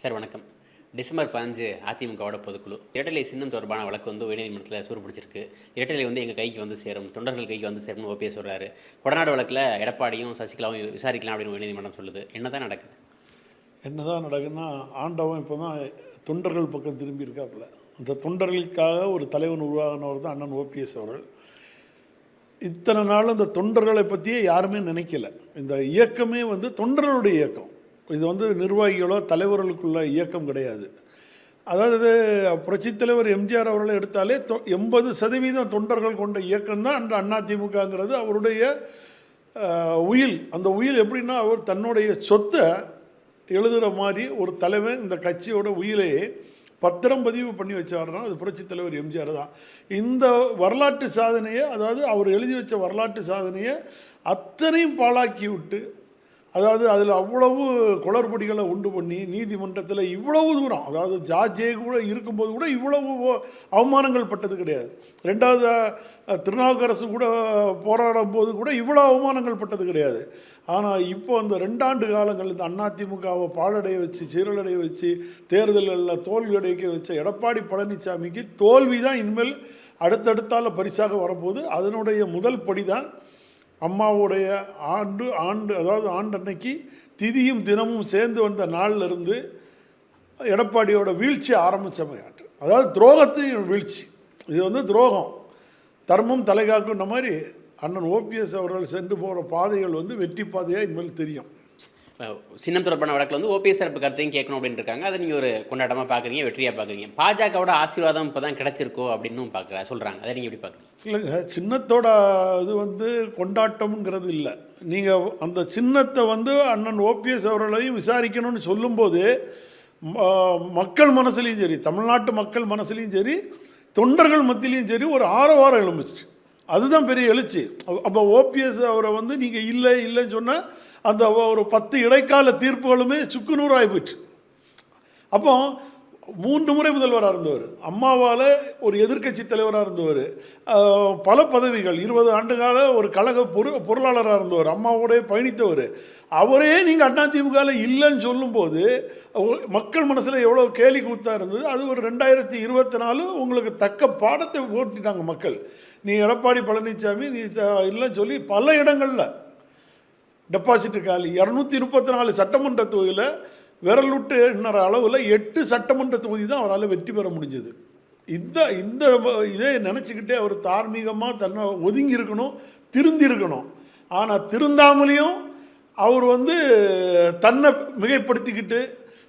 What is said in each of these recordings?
Sir வணக்கம். December பதினஞ்சு அதிமுகவோட பொதுக்குழு. இரட்டலை சின்னம் தொடர்பான வழக்கு வந்து உயர்நீதிமன்றத்தில் சூறுபிடிச்சிருக்கு இரட்டலை வந்து எங்கள் கைக்கு வந்து சேரும் தொண்டர்கள் கைக்கு வந்து சேரும்னு ஓபிஎஸ் சொல்கிறாரு கொடநாடு வழக்கில் எடப்பாடியும் சசிகலாவும் விசாரிக்கலாம் அப்படின்னு உயர்நீதிமன்றம் சொல்லுது. என்ன தான் நடக்குது? என்ன தான் நடக்குன்னா ஆண்டவன் இப்போ தான் தொண்டர்கள் பக்கம் திரும்பி இருக்காப்புல அந்த தொண்டர்களுக்காக ஒரு தலைவன் உருவாகினவர் தான் அண்ணன் ஓபிஎஸ் அவர்கள். இத்தனை நாள் இந்த தொண்டர்களை பற்றியே யாருமே நினைக்கல. இந்த இயக்கமே வந்து தொண்டர்களுடைய இயக்கம். இது வந்து நிர்வாகிகளோ தலைவர்களுக்குள்ள இயக்கம் கிடையாது. அதாவது புரட்சித் தலைவர் எம்ஜிஆர் அவர்களை எடுத்தாலே தொ எண்பது சதவீதம் தொண்டர்கள் கொண்ட இயக்கம் தான் அந்த அதிமுகங்கிறது அவருடைய உயில் அந்த உயில் எப்படின்னா அவர் தன்னுடைய சொத்தை எழுதுகிற மாதிரி ஒரு தலைவன் இந்த கட்சியோட உயிலையே பத்திரம் பதிவு பண்ணி வச்சாருன்னா அது புரட்சித் தலைவர் எம்ஜிஆர் தான். இந்த வரலாற்று சாதனையை அதாவது அவர் எழுதி வச்ச வரலாற்று சாதனையை அத்தனையும் பாழாக்கி விட்டு அதாவது அதில் அவ்வளவு குளறுபடிகளை உண்டு பண்ணி நீதிமன்றத்தில் இவ்வளவு தூரம் அதாவது ஜார்ஜே கூட இருக்கும்போது கூட இவ்வளவு அவமானங்கள் பட்டது கிடையாது. ரெண்டாவது திருநாவுக்கரசு கூட போராடும் போது கூட இவ்வளோ அவமானங்கள் பட்டது கிடையாது. ஆனால் இப்போ அந்த ரெண்டாண்டு காலங்கள் இந்த அதிமுகவை பாலடைய வச்சு சீரழடைய வச்சு தேர்தலில் தோல்வி அடைக்க வச்ச எடப்பாடி பழனிசாமிக்கு தோல்வி தான் இனிமேல் அடுத்தடுத்தால் பரிசாக வரப்போகுது. அதனுடைய முதல் படி தான் அம்மாவுடைய ஆண்டு ஆண்டு அதாவது ஆண்டு அன்னைக்கு திதியும் தினமும் சேர்ந்து வந்த நாளில் இருந்து எடப்பாடியோட வீழ்ச்சி ஆரம்பித்தமையாட்டு அதாவது துரோகத்தையும் வீழ்ச்சி. இது வந்து துரோகம். தர்மம் தலைகாக்குன்ற மாதிரி அண்ணன் ஓபிஎஸ் அவர்கள் சென்று போகிற பாதைகள் வந்து வெற்றி பாதையாக இனிமேல் தெரியும். சின்னம் தொடர்பான வழக்கில் வந்து ஓபிஎஸ் தரப்பு கருத்தையும் கேட்கணும் அப்படின்னு இருக்காங்க அதை நீங்கள் ஒரு கொண்டாட்டமாக பார்க்குறீங்க வெற்றியாக பார்க்குறீங்க. பாஜகவோட ஆசீர்வாதம் இப்போ தான் கிடச்சிருக்கோ அப்படின்னு பார்க்குறா சொல்கிறாங்க அதை நீங்கள் எப்படி பார்க்குறீங்க? இல்லைங்க சின்னத்தோட இது வந்து கொண்டாட்டம்ங்கிறது இல்லை. நீங்கள் அந்த சின்னத்தை வந்து அண்ணன் ஓபிஎஸ் அவர்களையும் விசாரிக்கணும்னு சொல்லும்போது ம- மக்கள் மனசுலையும் சரி தமிழ்நாட்டு மக்கள் மனசுலையும் சரி தொண்டர்கள் மத்தியிலையும் சரி ஒரு ஆரவாரம் எழும்பிச்சிச்சு அதுதான் பெரிய எழுச்சி. அப்போ ஓபிஎஸ் அவரை வந்து நீங்கள் இல்லை இல்லைன்னு சொன்னால் அந்த ஒரு பத்து இடைக்கால தீர்ப்புகளுமே சுக்குநூறாகி போயிட்டு அப்போ மூன்று முறை முதல்வராக இருந்தவர். அம்மாவால் ஒரு எதிர்க்கட்சி தலைவராக இருந்தவர். பல பதவிகள் இருபது ஆண்டுகால ஒரு கழக பொரு பொருளாளராக இருந்தவர். அம்மாவோடய பயணித்தவர். அவரே நீங்கள் அதிமுகவில் இல்லைன்னு சொல்லும்போது மக்கள் மனசில் எவ்வளோ கேலி கூத்தாக இருந்தது. அது ஒரு ரெண்டாயிரத்தி இருபத்தி நாலு உங்களுக்கு தக்க பாடத்தை ஓட்டிட்டாங்க மக்கள். நீ எடப்பாடி பழனிசாமி நீ இல்லைன்னு சொல்லி பல இடங்களில் டெபாசிட் காலி இரநூத்தி முப்பத்தி நாலு சட்டமன்ற தொகுதியில் விரலுட்டு விட்டு எண்ணுற அளவில் எட்டு சட்டமன்ற தொகுதி தான் அவரால் வெற்றி பெற முடிஞ்சது. இந்த இந்த இதே நினச்சிக்கிட்டே அவர் தார்மீகமாக தன்னை ஒதுங்கி இருக்கணும் திருந்தி இருக்கணும். ஆனால் திருந்தாமலையும் அவர் வந்து தன்னை மிகைப்படுத்திக்கிட்டு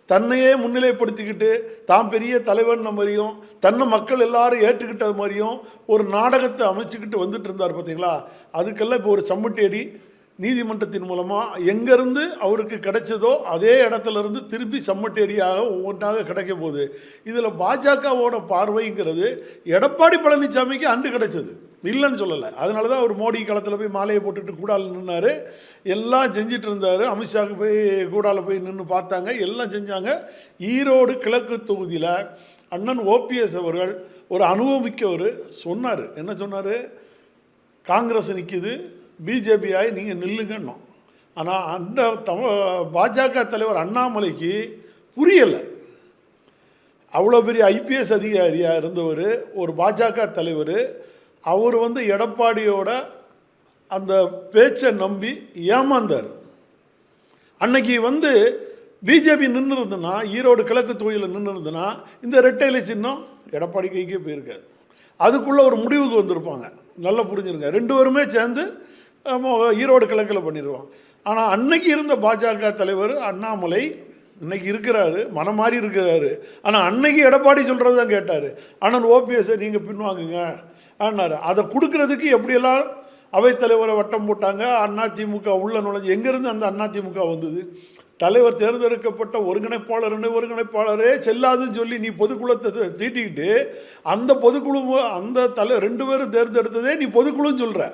தன்னையே முன்னிலைப்படுத்திக்கிட்டு தான் பெரிய தலைவன் மாதிரியும் தன்னை மக்கள் எல்லாரும் ஏற்றுக்கிட்டது மாதிரியும் ஒரு நாடகத்தை அமைச்சுக்கிட்டு வந்துட்டு இருந்தார் பார்த்தீங்களா அதுக்கெல்லாம் இப்போ ஒரு சம்மட்டி அடி நீதிமன்றத்தின் மூலமாக எங்கேருந்து அவருக்கு கிடைச்சதோ அதே இடத்துல இருந்து திரும்பி சம்மட்டேடியாக ஒவ்வொன்றாக கிடைக்க போகுது. இதில் பாஜகவோட பார்வைங்கிறது எடப்பாடி பழனிசாமிக்கு அன்று கிடைச்சது. இல்லைன்னு சொல்லலை. அதனால தான் அவர் மோடி களத்தில் போய் மாலையை போட்டுட்டு கூடால நின்னார். எல்லாம் செஞ்சிட்டு இருந்தார். அமித்ஷாவுக்கு போய் கூடால போய் நின்று பார்த்தாங்க. எல்லாம் செஞ்சாங்க. ஈரோடு கிழக்கு தொகுதியில் அண்ணன் ஓபிஎஸ் அவர்கள் ஒரு அனுபவமிக்கவர். சொன்னார். என்ன சொன்னார்? காங்கிரஸ் நிற்கிது பிஜேபி ஆகி நீங்கள் நில்லுங்கன்னோம். ஆனால் அந்த தமிழ் பாஜக தலைவர் அண்ணாமலைக்கு புரியலை. அவ்வளோ பெரிய ஐபிஎஸ் அதிகாரியாக இருந்தவர் ஒரு பாஜக தலைவர் அவர் வந்து எடப்பாடியோட அந்த பேச்சை நம்பி ஏமாந்தார். அன்னைக்கு வந்து பிஜேபி நின்று இருந்ததுன்னா ஈரோடு கிழக்கு தொகுதியில் நின்று இருந்ததுன்னா இந்த ரெட்டையிலை சின்னம் எடப்பாடி கைக்கே போயிருக்காது. அதுக்குள்ளே ஒரு முடிவுக்கு வந்திருப்பாங்க. நல்லா புரிஞ்சுருங்க. ரெண்டு பேருமே சேர்ந்து ஈரோடு கிழக்கில் பண்ணிடுவோம் ஆனால் அன்னைக்கு இருந்த பாஜக தலைவர் அண்ணாமலை இன்னைக்கு இருக்கிறாரு மனம் மாறி இருக்கிறாரு. ஆனால் அன்னைக்கு எடப்பாடி சொல்கிறது தான் கேட்டார் ஆனால் ஓபிஎஸ்ஸை நீங்கள் பின்வாங்குங்க ஆனார் அதை கொடுக்கறதுக்கு எப்படியெல்லாம் அவைத்தலைவரை வட்டம் போட்டாங்க அண்ணா திமுக உள்ள நுழைஞ்சு எங்கேருந்து அந்த அண்ணா திமுக வந்தது? தலைவர் தேர்ந்தெடுக்கப்பட்ட ஒருங்கிணைப்பாளர் ஒருங்கிணைப்பாளரே செல்லாதுன்னு சொல்லி நீ பொதுக்குழுத்தை தீட்டிக்கிட்டு அந்த பொதுக்குழு அந்த தலை ரெண்டு பேரும் தேர்ந்தெடுத்ததே நீ பொதுக்குழுன்னு சொல்கிற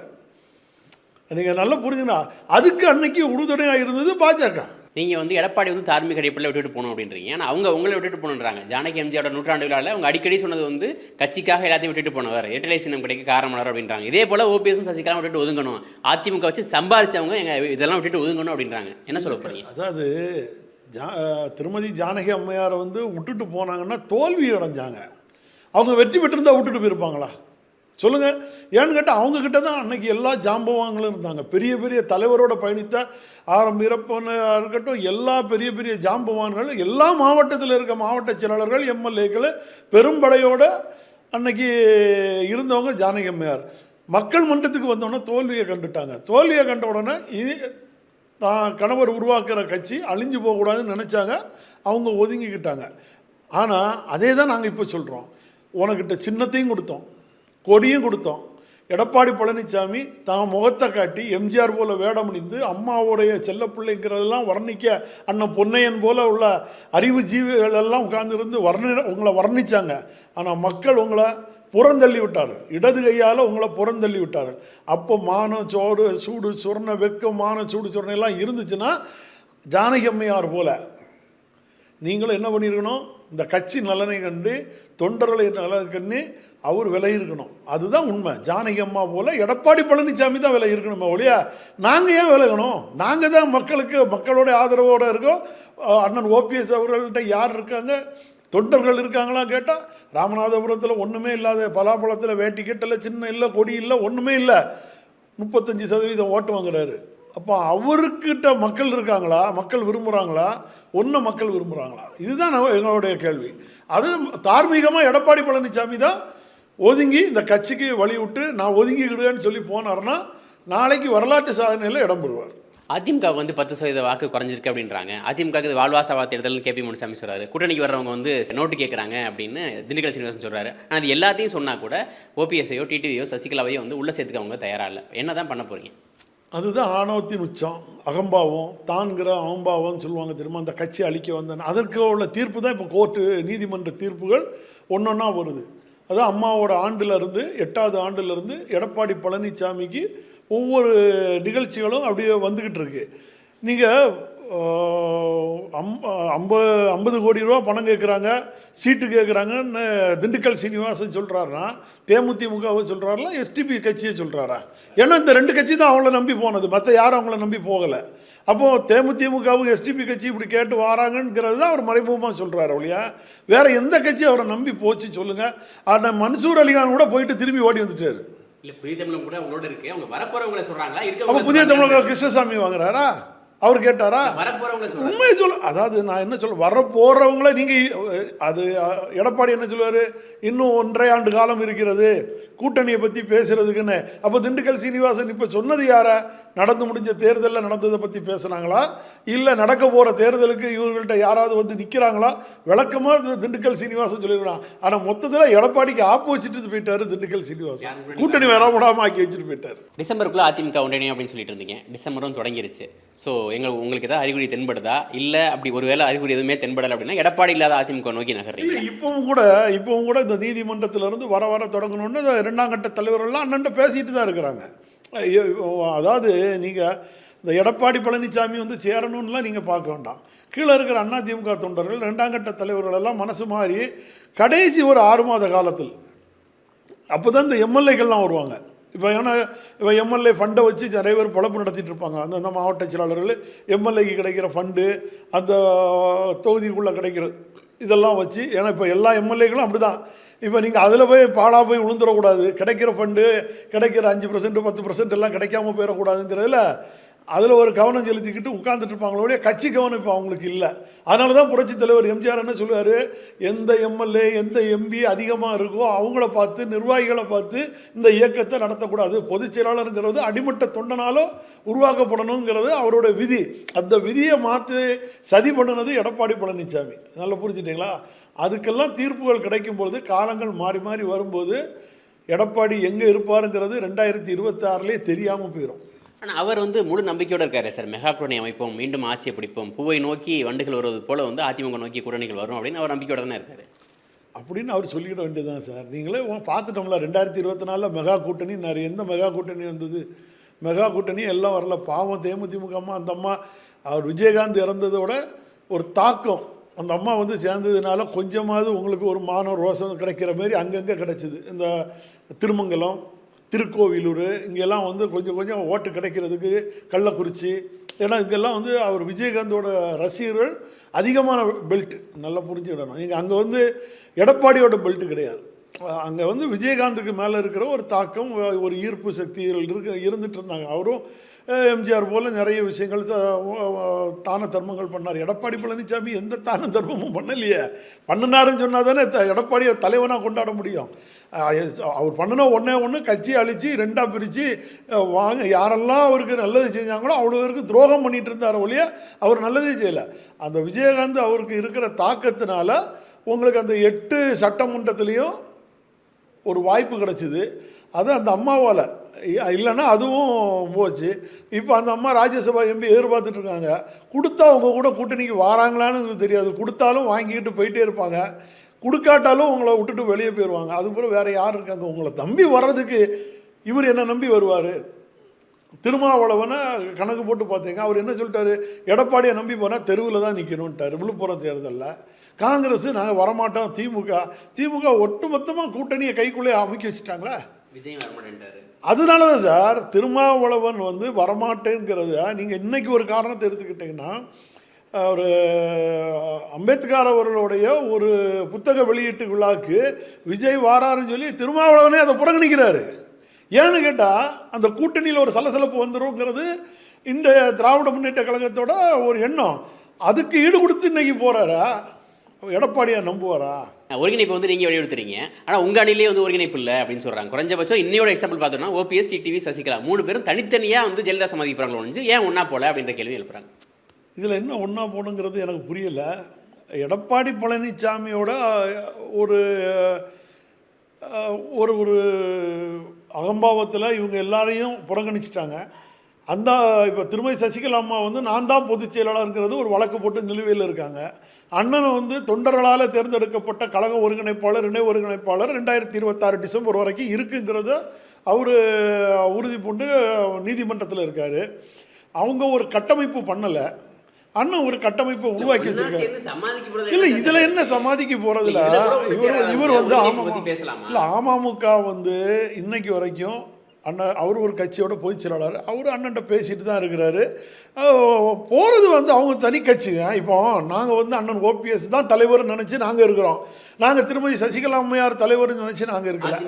நீங்கள் நல்லா புரிஞ்சுனா அதுக்கு அன்னைக்கு உறுதுணையாக இருந்தது பாஜக. நீங்கள் வந்து எடப்பாடி வந்து தார்மீக அடிப்படையில் விட்டுட்டு போகணும் அப்படின்றீங்க. ஆனால் அவங்க உங்களை விட்டுட்டு போகணுன்றாங்க. ஜானகி எம்ஜியோட நூற்றாண்டு விழாவில் அவங்க அடிக்கடி சொன்னது வந்து கட்சிக்காக எல்லாத்தையும் விட்டுட்டு போனவர் இரட்டலை சின்னம் கிடைக்க காரணமானவர் அப்படின்றாங்க. இதே போல் ஓபிஎஸும் சசிகலாம் விட்டுட்டு ஒதுங்கணும். அதிமுக வச்சு சம்பாரிச்சவங்க எங்க இதெல்லாம் விட்டுட்டு ஒதுங்கணும் அப்படின்றாங்க. என்ன சொல்ல போறீங்க? அதாவது ஜா திருமதி ஜானகி அம்மையாரை வந்து விட்டுட்டு போனாங்கன்னா தோல்வி அடைஞ்சாங்க. அவங்க வெற்றி பெற்றிருந்தா விட்டுட்டு போயிருப்பாங்களா? சொல்லுங்கள் ஏன்னு கேட்டால் அவங்கக்கிட்ட தான் அன்னைக்கு எல்லா ஜாம்பவான்களும் இருந்தாங்க. பெரிய பெரிய தலைவரோட பயணித்த ஆரம் வீரப்பனாக இருக்கட்டும் எல்லா பெரிய பெரிய ஜாம்பவான்கள் எல்லா மாவட்டத்தில் இருக்க மாவட்ட செயலாளர்கள் எம்எல்ஏக்கள் பெரும்படையோட அன்னைக்கு இருந்தவங்க ஜானகி அம்மையார். மக்கள் மன்றத்துக்கு வந்தோடனே தோல்வியை கண்டுட்டாங்க. தோல்வியை கண்ட உடனே இனி தான் கணவர் உருவாக்குற கட்சி அழிஞ்சு போகக்கூடாதுன்னு நினச்சாங்க. அவங்க ஒதுங்கிக்கிட்டாங்க. ஆனால் அதே தான் நாங்கள் இப்போ சொல்கிறோம் உனக்கிட்ட சின்னத்தையும் கொடுத்தோம். கொடியும் கொடுத்தோம். எடப்பாடி பழனிசாமி தான் முகத்தை காட்டி எம்ஜிஆர் போல வேடமணிந்து அம்மாவுடைய செல்ல பிள்ளைங்கிறதெல்லாம் வர்ணிக்க அண்ணன் பொன்னையன் போல உள்ள அறிவு ஜீவிகளெல்லாம் உட்கார்ந்துருந்து உட்கார்ந்திருந்து வர்ண உங்களை வர்ணிச்சாங்க. ஆனால் மக்கள் உங்களை புறந்தள்ளி விட்டார்கள் இடது கையால் உங்களை புறந்தள்ளி விட்டார்கள் அப்போ மானம் சோடு சூடு சுரண வெக்கம் மான சூடு சுரணை எல்லாம் இருந்துச்சுன்னா ஜானகி அம்மையார் போல நீங்களும் என்ன பண்ணியிருக்கணும்? இந்த கட்சி நலனை கண்டு தொண்டர்களை நலனை கண்டு அவர் விலை இருக்கணும் அதுதான் உண்மை. ஜானகி அம்மா போல் எடப்பாடி பழனிசாமி தான் விலை இருக்கணுமே ஒழியா நாங்கள் ஏன் விலகணும்? நாங்கள் தான் மக்களுக்கு மக்களோட ஆதரவோடு இருக்கோம். அண்ணன் ஓபிஎஸ் அவர்கள்ட்ட யார் இருக்காங்க? தொண்டர்கள் இருக்காங்களா கேட்டால் ராமநாதபுரத்தில் ஒன்றுமே இல்லாத பலாப்பழத்தில் வேட்டி கெட்டல சின்ன இல்லை கொடி இல்லை ஒன்றுமே இல்லை. முப்பத்தஞ்சு சதவீதம் ஓட்டு வாங்குறாரு. அப்போ அவர்கிட்ட மக்கள் இருக்காங்களா? மக்கள் விரும்புகிறாங்களா ஒன்று மக்கள் விரும்புகிறாங்களா இதுதான் எங்களுடைய கேள்வி. அது தார்மீகமாக எடப்பாடி பழனிசாமி தான் ஒதுங்கி இந்த கட்சிக்கு வழி விட்டு நான் ஒதுங்கிக்கிடுவேன்னு சொல்லி போனார்னா நாளைக்கு வரலாற்று சாதனையில் இடம் பெறுவார். அதிமுக வந்து பத்து சதவீத வாக்கு குறைஞ்சிருக்கு அப்படின்றாங்க. அதிமுக இது வாழ்வாசாவா தேர்தல் கேபி முனுசாமி சொல்கிறாரு கூட்டணிக்கு வர்றவங்க வந்து நோட்டு கேட்குறாங்க அப்படின்னு திண்டுக்கல் சீனிவாசன் சொல்கிறாரு ஆனால் அது எல்லாத்தையும் சொன்னால் கூட ஓபிஎஸ்ஐயோ டிடிவியோ சசிகலாவையோ வந்து உள்ளே சேர்த்துக்க அவங்க இல்லை. என்ன தான் பண்ண போகிறீங்க அதுதான் ஆணவத்தின் உச்சம். அகம்பாவம் தான்கிற அகம்பாவம்னு சொல்லுவாங்க தெரியுமா? அந்த கட்சி அழிக்க வந்தேன் அதற்கு உள்ள தீர்ப்பு தான் இப்போ கோர்ட்டு நீதிமன்ற தீர்ப்புகள் ஒன்றொன்னா வருது. அதான் அம்மாவோட ஆண்டுல இருந்து எட்டாவது ஆண்டுலேருந்து எடப்பாடி பழனிசாமிக்கு ஒவ்வொரு நிகழ்ச்சிகளும் அப்படியே வந்துக்கிட்டு இருக்கு. நீங்கள் அம் ஐம்பது ஐம்பது கோடி ரூபா பணம் கேட்குறாங்க சீட்டு கேட்குறாங்கன்னு திண்டுக்கல் சீனிவாசன் சொல்கிறாருன்னா தேமுதிமுகவை சொல்கிறாருல எஸ்டிபி கட்சியை சொல்கிறாரா ஏன்னா இந்த ரெண்டு கட்சி தான் அவங்கள நம்பி போனது மற்ற யாரும் அவங்கள நம்பி போகலை. அப்போது தேமுதிமுகவும் எஸ்டிபி கட்சி இப்படி கேட்டு வராங்கங்கிறது தான் அவர் மறைமுகமாக சொல்கிறாரு ஒழியா வேறு எந்த கட்சி அவரை நம்பி போச்சு சொல்லுங்கள் ஆனால் மன்சூர் அலிகான் கூட போயிட்டு திரும்பி ஓடி வந்துட்டாரு. இல்ல புதிய தமிழகம் கூட அவங்களோட இருக்கு. அவங்க வரப்போறவங்கள இருக்க புதிய தமிழக கிருஷ்ணசாமி வாங்குறாரா? அவர் கேட்டாரா? உண்மையை சொல்ல அதாவது நான் என்ன சொல்ல வர போகிறவங்கள நீங்கள் அது எடப்பாடி என்ன சொல்லுவார்? இன்னும் ஒன்றரை ஆண்டு காலம் இருக்கிறது கூட்டணியை பற்றி பேசுறதுக்குன்னு. அப்போ திண்டுக்கல் சீனிவாசன் இப்போ சொன்னது யாரா? நடந்து முடிஞ்ச தேர்தலில் நடந்ததை பற்றி பேசுனாங்களா? இல்லை நடக்க போகிற தேர்தலுக்கு இவர்கள்ட்ட யாராவது வந்து நிற்கிறாங்களா விளக்கமாக திண்டுக்கல் சீனிவாசன் சொல்லியிருக்கிறான் ஆனால் மொத்தத்தில் எடப்பாடிக்கு ஆப்பு வச்சுட்டு போயிட்டாரு திண்டுக்கல் சீனிவாசன். கூட்டணி வர விடாம ஆக்கி வச்சுட்டு போயிட்டார். டிசம்பருக்குள்ள அதிமுக ஒன்றிணையும் அப்படின்னு சொல்லிட்டு இருந்தீங்க. டிசம்பரும் தொடங்கிருச்சு. ஸோ எங்களுக்கு உங்களுக்கு ஏதாவது அறிகுறி தென்படுதா? இல்லை அப்படி ஒருவேளை அறிகுறி எதுவுமே தென்படலை அப்படின்னா எடப்பாடி இல்லாத அதிமுக நோக்கி நகர்றீங்க இப்பவும் கூட இப்பவும் கூட இந்த நீதிமன்றத்திலிருந்து வர வர தொடங்கணும்னு இரண்டாம் கட்ட தலைவர்கள்லாம் அண்ணன் பேசிட்டு தான் இருக்கிறாங்க. அதாவது நீங்கள் இந்த எடப்பாடி பழனிசாமி வந்து சேரணும்னுலாம் நீங்கள் பார்க்க வேண்டாம். கீழே இருக்கிற அண்ணா திமுக தொண்டர்கள் ரெண்டாம் கட்ட தலைவர்கள் எல்லாம் மனசு மாறி கடைசி ஒரு ஆறு மாத காலத்தில் அப்போ தான் இந்த எம்எல்ஏக்கள்லாம் வருவாங்க. இப்போ ஏன்னா இப்போ எம்எல்ஏ ஃபண்டை வச்சு நிறைய பேர் பொழப்பு நடத்திட்டு இருப்பாங்க. அந்தந்த மாவட்ட செயலாளர்கள் எம்எல்ஏக்கு கிடைக்கிற ஃபண்டு அந்த தொகுதிக்குள்ளே கிடைக்கிற இதெல்லாம் வச்சு ஏன்னா இப்போ எல்லா எம்எல்ஏக்களும் அப்படி தான் இப்போ நீங்கள் அதில் போய் பாலாக போய் விழுந்துடக்கூடாது கிடைக்கிற ஃபண்டு கிடைக்கிற அஞ்சு பர்சன்ட் பத்து பர்சன்ட் எல்லாம் கிடைக்காம போயிடக்கூடாதுங்கிறதுல அதில் ஒரு கவனம் செலுத்திக்கிட்டு உட்கார்ந்துட்டு இருப்பாங்களோடைய கட்சி கவனம் இப்போ அவங்களுக்கு இல்லை. அதனால தான் புரட்சி தலைவர் எம்ஜிஆர் என்ன சொல்லுவார்? எந்த எம்எல்ஏ எந்த எம்பி அதிகமாக இருக்கோ அவங்கள பார்த்து நிர்வாகிகளை பார்த்து இந்த இயக்கத்தை நடத்தக்கூடாது. பொதுச் செயலாளருங்கிறது அடிமட்ட தொண்டனாலோ உருவாக்கப்படணுங்கிறது அவரோட விதி. அந்த விதியை மாற்றி சதி பண்ணினது எடப்பாடி பழனிசாமி நல்லா புரிஞ்சுட்டீங்களா? அதுக்கெல்லாம் தீர்ப்புகள் கிடைக்கும் பொழுது காலங்கள் மாறி மாறி வரும்போது எடப்பாடி எங்கே இருப்பாருங்கிறது ரெண்டாயிரத்தி இருபத்தாறுலேயே தெரியாமல் போயிடும் ஆனால் அவர் வந்து முழு நம்பிக்கையோட இருக்காரு சார். மெகா கூட்டணி அமைப்போம் மீண்டும் ஆட்சியை பிடிப்போம் பூவை நோக்கி வண்டுகள் வருவது போல வந்து அதிமுக நோக்கி கூட்டணிகள் வரும் அப்படின்னு அவர் நம்பிக்கையோட தானே இருக்காரு. அப்படின்னு அவர் சொல்லிக்கிட வேண்டியதுதான் சார். நீங்களே பார்த்துட்டோம்ல ரெண்டாயிரத்தி இருபத்தி நாலில் மெகா கூட்டணி நிறைய எந்த மெகா கூட்டணி வந்தது? மெகா கூட்டணி எல்லாம் வரல. பாவம் தேமுதிமுக அம்மா அந்த அம்மா அவர் விஜயகாந்த் இறந்ததோட ஒரு தாக்கம். அந்த அம்மா வந்து சேர்ந்ததுனால கொஞ்சமாவது உங்களுக்கு ஒரு மானம் ரோசம் கிடைக்கிற மாதிரி அங்கங்கே கிடைச்சிது. இந்த திருமங்கலம் திருக்கோவிலூர் இங்கெல்லாம் வந்து கொஞ்சம் கொஞ்சம் ஓட்டு கிடைக்கிறதுக்கு கள்ளக்குறிச்சி ஏன்னா இங்கெல்லாம் வந்து அவர் விஜயகாந்தோட ரசிகர்கள் அதிகமான பெல்ட் நல்லா புரிஞ்சுக்கிடணும் நீங்கள் அங்கே வந்து எடப்பாடியோட பெல்ட்டு கிடையாது. அங்கே வந்து விஜயகாந்துக்கு மேலே இருக்கிற ஒரு தாக்கம் ஒரு ஈர்ப்பு சக்திகள் இருக்க இருந்துட்டு இருந்தாங்க. அவரும் எம்ஜிஆர் போல் நிறைய விஷயங்கள் தான தர்மங்கள் பண்ணார். எடப்பாடி பழனிசாமி எந்த தான தர்மமும் பண்ணலையே. பண்ணினாருன்னு சொன்னால் தானே த- எடப்பாடியை தலைவனாக கொண்டாட முடியும். அவர் பண்ணின ஒன்றே ஒன்று கட்சி அழித்து ரெண்டாக பிரித்து வாங்க யாரெல்லாம் அவருக்கு நல்லது செஞ்சாங்களோ அவ்வளோ பேருக்கு துரோகம் பண்ணிட்டு இருந்தார் ஒழிய அவர் நல்லதே செய்யலை. அந்த விஜயகாந்த் அவருக்கு இருக்கிற தாக்கத்தினால உங்களுக்கு அந்த எட்டு சட்டமன்றத்துலேயும் ஒரு வாய்ப்பு கிடச்சிது. அது அந்த அம்மாவால். இல்லைன்னா அதுவும் போச்சு. இப்போ அந்த அம்மா ராஜ்யசபா எம்பி எதிர்பார்த்துட்ருக்காங்க கொடுத்தா அவங்க கூட கூட்டணிக்கு வாராங்களான்னு தெரியாது. கொடுத்தாலும் வாங்கிக்கிட்டு போயிட்டே இருப்பாங்க. கொடுக்காட்டாலும் உங்களை விட்டுட்டு வெளியே போயிடுவாங்க அதுபோல் வேறு யார் இருக்காங்க? உங்களை தம்பி வர்றதுக்கு இவர் என்ன நம்பி வருவார்? திருமாவளவனை கணக்கு போட்டு பார்த்தீங்க. அவர் என்ன சொல்லிட்டாரு? எடப்பாடியை நம்பி போனால் தெருவில் தான் நிற்கணுன்ட்டார் விழுப்புரம் தேர்தலில். காங்கிரஸ் நாங்கள் வரமாட்டோம். திமுக. திமுக ஒட்டுமொத்தமாக கூட்டணியை கைக்குள்ளே அமைக்கி வச்சுட்டாங்களே? அதனால தான் சார் திருமாவளவன் வந்து வரமாட்டேங்கிறத நீங்கள் இன்னைக்கு ஒரு காரணத்தை எடுத்துக்கிட்டிங்கன்னா ஒரு அம்பேத்கர் அவர்களுடைய ஒரு புத்தக வெளியீட்டு விழாக்கு விஜய் வாராருன்னு சொல்லி திருமாவளவனே அதை புறக்கணிக்கிறாரு. ஏன்னு கேட்டால் அந்த கூட்டணியில் ஒரு சலசலப்பு வந்துருங்கிறது இந்த திராவிட முன்னேற்ற கழகத்தோட ஒரு எண்ணம். அதுக்கு ஈடு கொடுத்து இன்னைக்கு போகிறாரா எடப்பாடியா நம்புவாரா? ஒருங்கிணைப்பு வந்து நீங்கள் வெளியிடுத்துறீங்க ஆனால் உங்கள் அணிலே வந்து ஒருங்கிணைப்பு இல்லை அப்படின்னு சொல்கிறாங்க குறைஞ்சபட்சம் இன்னையோட எக்ஸாம்பிள் பார்த்தோம்னா ஓபிஎஸ் டிடிவி சசிகலா மூணு பேரும் தனித்தனியாக வந்து ஜெயலலிதா சமாதிக்கிறாங்களோ ஒழிஞ்சு ஏன் ஒன்றா போல அப்படின்ற கேள்வி எழுப்புறாங்க. இதில் என்ன ஒன்றா போகணுங்கிறது எனக்கு புரியல. எடப்பாடி பழனிசாமியோட ஒரு ஒரு ஒரு அகம்பாவத்தில் இவங்க எல்லாரையும் புறக்கணிச்சிட்டாங்க. அந்த இப்போ திருமதி சசிகலா அம்மா வந்து நான் தான் பொதுச் செயலாளருங்கிறது ஒரு வழக்கு போட்டு நிலுவையில் இருக்காங்க. அண்ணன் வந்து தொண்டர்களால் தேர்ந்தெடுக்கப்பட்ட கழக ஒருங்கிணைப்பாளர் இணை ஒருங்கிணைப்பாளர் ரெண்டாயிரத்தி இருபத்தாறு டிசம்பர் வரைக்கும் இருக்குங்கிறத அவர் உறுதி பூண்டு நீதிமன்றத்தில் இருக்கார். அவங்க ஒரு கட்டமைப்பு பண்ணலை. அண்ணன் ஒரு கட்டமைப்பை உருவாக்கி வச்சிருக்காரு இல்லை இதில் என்ன சமாதிக்கு போகிறதுல இவர். இவர் வந்து பேசலாமா? இல்லை அமமுக வந்து இன்னைக்கு வரைக்கும் அண்ணன் அவர் ஒரு கட்சியோட பொதுச் செயலாளர். அவர் அண்ணன்ட்ட பேசிட்டு தான் இருக்கிறாரு. போகிறது வந்து அவங்க தனி கட்சிங்க இப்போ நாங்கள் வந்து அண்ணன் ஓபிஎஸ் தான் தலைவர்னு நினச்சி நாங்கள் இருக்கிறோம். நாங்கள் திருமதி சசிகலா அம்மையார் தலைவர்னு நினச்சி நாங்கள் இருக்கல.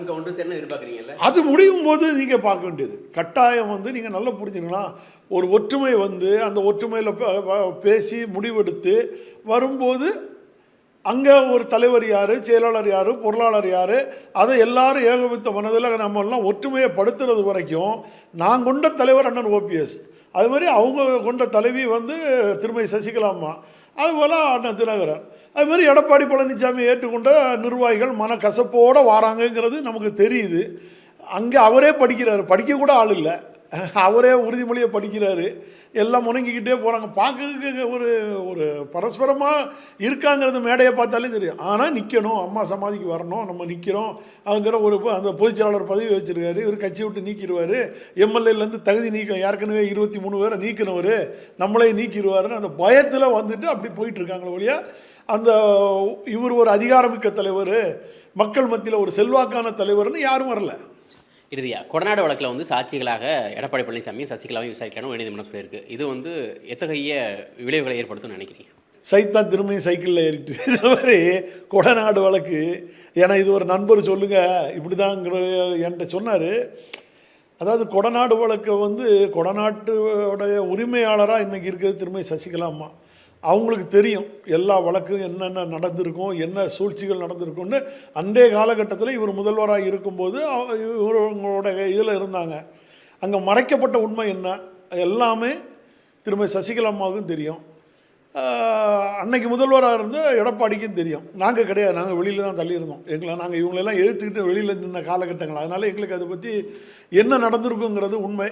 அது முடியும் போது நீங்கள் பார்க்க வேண்டியது. கட்டாயம் வந்து நீங்கள் நல்லா புரிஞ்சுக்கலாம் ஒரு ஒற்றுமை வந்து அந்த ஒற்றுமையில் பேசி முடிவெடுத்து வரும்போது அங்கே ஒரு தலைவர் யார் செயலாளர் யார் பொருளாளர் யார் அதை எல்லாரும் ஏகபித்த மனதில் நம்ம எல்லாம் ஒற்றுமையை படுத்துறது வரைக்கும் நான் கொண்ட தலைவர் அண்ணன் ஓபிஎஸ். அது மாதிரி அவங்க கொண்ட தலைவி வந்து திருமதி சசிகலா அம்மா. அதுபோல் அண்ணன் தினகரன். அது மாதிரி எடப்பாடி பழனிசாமி ஏற்றுக்கொண்ட நிர்வாகிகள் மனக்கசப்போடு வாராங்கங்கிறது நமக்கு தெரியுது. அங்கே அவரே படிக்கிறார். படிக்க கூட ஆள் இல்லை. அவரே உறுதிமொழியை படிக்கிறாரு. எல்லாம் முணங்கிக்கிட்டே போகிறாங்க பார்க்குறதுக்கு ஒரு ஒரு பரஸ்பரமாக இருக்காங்கிறது மேடையை பார்த்தாலே தெரியும். ஆனால் நிற்கணும் அம்மா சமாதிக்கு வரணும். நம்ம நிற்கிறோம் அவங்கிற ஒரு அந்த பொதுச்செயலாளர் பதவி வச்சுருக்காரு. இவர் கட்சி விட்டு நீக்கிடுவார். எம்எல்ஏலேருந்து தகுதி நீக்கம் ஏற்கனவே இருபத்தி மூணு பேரை நீக்கினவர் நம்மளே நீக்கிடுவாருன்னு அந்த பயத்தில் வந்துட்டு அப்படி போயிட்டுருக்காங்களே ஒழியா ஒழிய அந்த இவர் ஒரு அதிகாரமிக்க தலைவர். மக்கள் மத்தியில் ஒரு செல்வாக்கான தலைவர்னு யாரும் வரல. இறுதியாக கொடநாடு வழக்கில் வந்து சாட்சிகளாக எடப்பாடி பழனிசாமியும் சசிகலாவையும் விசாரிக்கணும் உயர்நீதிமன்றம் சொல்லியிருக்கு. இது வந்து எத்தகைய விளைவுகளை ஏற்படுத்தும்னு நினைக்கிறீங்க? சைத்தான் திரும்பியும் சைக்கிளில் ஏறிட்டு மாதிரி கொடநாடு வழக்கு. ஏன்னா இது ஒரு நண்பர் சொல்லுங்கள் இப்படி தாங்கிற என்கிட்ட சொன்னார். அதாவது கொடநாடு வழக்கை வந்து கொடநாட்டுடைய உரிமையாளராக இன்னைக்கு இருக்கிறது திரும்பி சசிகலா அம்மா. அவங்களுக்கு தெரியும் எல்லா வழக்கும் என்னென்ன நடந்திருக்கும் என்ன சூழ்ச்சிகள் நடந்திருக்கும்னு. அன்றைய காலகட்டத்தில் இவர் முதல்வராக இருக்கும்போது அவ- இவங்களோட இதில் இருந்தாங்க. அங்கே மறைக்கப்பட்ட உண்மை என்ன? எல்லாமே திரும்ப சசிகலாம்மாவுக்கும் தெரியும். அன்னைக்கு முதல்வராக இருந்து எடப்பாடிக்கும் தெரியும். நாங்கள் கிடையாது. நாங்கள் வெளியில் தான் தள்ளியிருந்தோம். எங்களை நாங்கள் இவங்களெல்லாம் எதிர்த்துக்கிட்டு வெளியில் நின்ன காலகட்டங்கள். அதனால் எங்களுக்கு அதை பற்றி என்ன நடந்திருக்குங்கிறது உண்மை.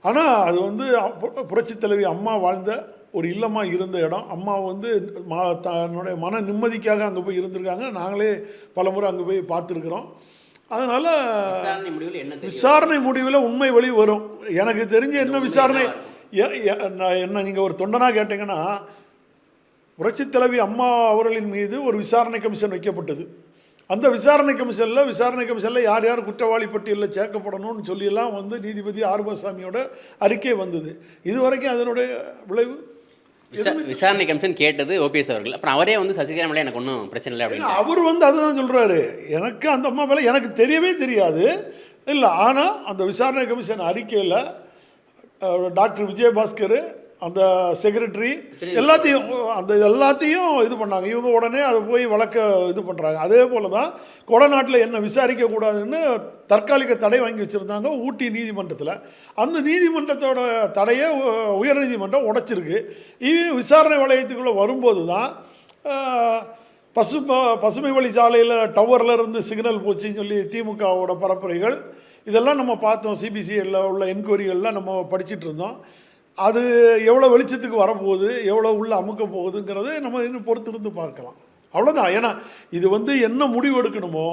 ஆனால் அது வந்து புரட்சி தலைவி அம்மா வாழ்ந்த ஒரு இல்லமாக இருந்த இடம். அம்மா வந்து மா தன்னுடைய மன நிம்மதிக்காக அங்கே போய் இருந்திருக்காங்க. நாங்களே பலமுறை அங்கே போய் பார்த்துருக்குறோம். அதனால் விசாரணை முடிவில் என்ன தெரியும் விசாரணை முடிவில் உண்மை வெளி வரும். எனக்கு தெரிஞ்ச என்ன விசாரணை? என்ன நீங்கள் ஒரு தொண்டனாக கேட்டிங்கன்னா புரட்சித் தலைவி அம்மா அவர்களின் மீது ஒரு விசாரணை கமிஷன் வைக்கப்பட்டது. அந்த விசாரணை கமிஷனில் விசாரணை கமிஷனில் யார் யார் குற்றவாளி பட்டியலில் சேர்க்கப்படணும்னு சொல்லியெல்லாம் வந்து நீதிபதி ஆறுபாசாமியோட அறிக்கை வந்தது. இது வரைக்கும் அதனுடைய விளைவு? விசாரணை கமிஷன் கேட்டது ஓபிஎஸ் அவர்கள். அப்புறம் அவரே வந்து சசிகலா மேலே எனக்கு ஒன்றும் பிரச்சனை இல்லை அப்படின்னு அவர் வந்து அதுதான் சொல்கிறாரு எனக்கு அந்த அம்மா மேலே எனக்கு தெரியவே தெரியாது. இல்லை ஆனால் அந்த விசாரணை கமிஷன் அறிக்கையில் டாக்டர் விஜயபாஸ்கர் அந்த செக்ரட்டரி எல்லாத்தையும் அந்த எல்லாத்தையும் இது பண்ணாங்க. இவங்க உடனே அதை போய் வழக்க இது பண்ணுறாங்க அதே போல் தான் கொடநாட்டில் என்ன விசாரிக்கக்கூடாதுன்னு தற்காலிக தடை வாங்கி வச்சுருந்தாங்க ஊட்டி நீதிமன்றத்தில். அந்த நீதிமன்றத்தோட தடையை உயர்நீதிமன்றம் உடைச்சிருக்கு. இது விசாரணை வளையத்துக்குள்ளே வரும்போது தான் பசு பசுமை வழி சாலையில் டவரில் இருந்து சிக்னல் போச்சுன்னு சொல்லி திமுகவோட பரப்புரைகள் இதெல்லாம் நம்ம பார்த்தோம். சிபிசிஐயில் உள்ள என்கொயரிகள்லாம் நம்ம படிச்சிட்டு இருந்தோம். அது எவ்வளோ வெளிச்சத்துக்கு வரப்போகுது எவ்வளோ உள்ள அமுக்க போகுதுங்கிறத நம்ம இன்னும் பொறுத்திருந்து பார்க்கலாம். அவ்வளோதான் ஏன்னா இது வந்து என்ன முடிவு எடுக்கணுமோ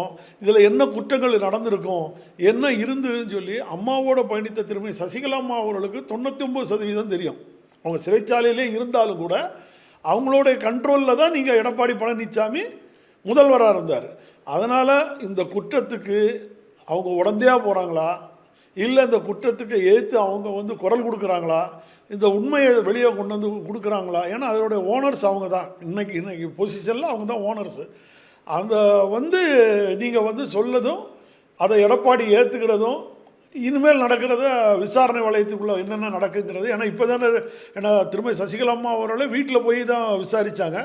இதில் என்ன குற்றங்கள் நடந்திருக்கும் என்ன இருந்ததுன்னு சொல்லி அம்மாவோட பயணித்த திரும்பி சசிகலா அம்மா அவர்களுக்கு தொண்ணூற்றி ஒம்பது சதவீதம் தெரியும். அவங்க சிறைச்சாலையிலே இருந்தாலும் கூட அவங்களுடைய கண்ட்ரோலில் தான் நீங்கள் எடப்பாடி பழனிசாமி முதல்வராக இருந்தார். அதனால் இந்த குற்றத்துக்கு அவங்க உடந்தையாக போகிறாங்களா இல்லை இந்த குற்றத்துக்கு எதிர்த்து அவங்க வந்து குரல் கொடுக்குறாங்களா? இந்த உண்மையை வெளியே கொண்டு வந்து கொடுக்குறாங்களா? ஏன்னா அதோடைய ஓனர்ஸ் அவங்க தான். இன்னைக்கு இன்னைக்கு பொசிஷனில் அவங்க தான் ஓனர்ஸு அந்த வந்து நீங்கள் வந்து சொல்லதும் அதை எடப்பாடி ஏற்றுக்கிறதும் இனிமேல் நடக்கிறத விசாரணை வளையத்துக்குள்ளே என்னென்ன நடக்குங்கிறது ஏன்னா இப்போ தானே ஏன்னா திரும்ப சசிகலா அம்மா அவர்களை வீட்டில் போய் தான் விசாரித்தாங்க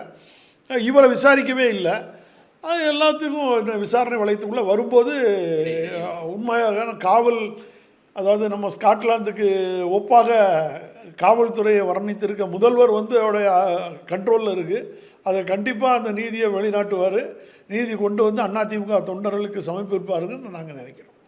இவரை விசாரிக்கவே இல்லை. அது எல்லாத்துக்கும் விசாரணை வளையத்துக்குள்ளே வரும்போது உண்மையாக காவல் அதாவது நம்ம ஸ்காட்லாந்துக்கு ஒப்பாக காவல்துறையை வர்ணித்திருக்க முதல்வர் வந்து அவருடைய கண்ட்ரோலில் இருக்குது அதை கண்டிப்பாக அந்த நீதியை வெளிநாட்டுவார். நீதி கொண்டு வந்து அதிமுக தொண்டர்களுக்கு சமர்ப்பிப்பாருன்னு நாங்கள் நினைக்கிறோம்.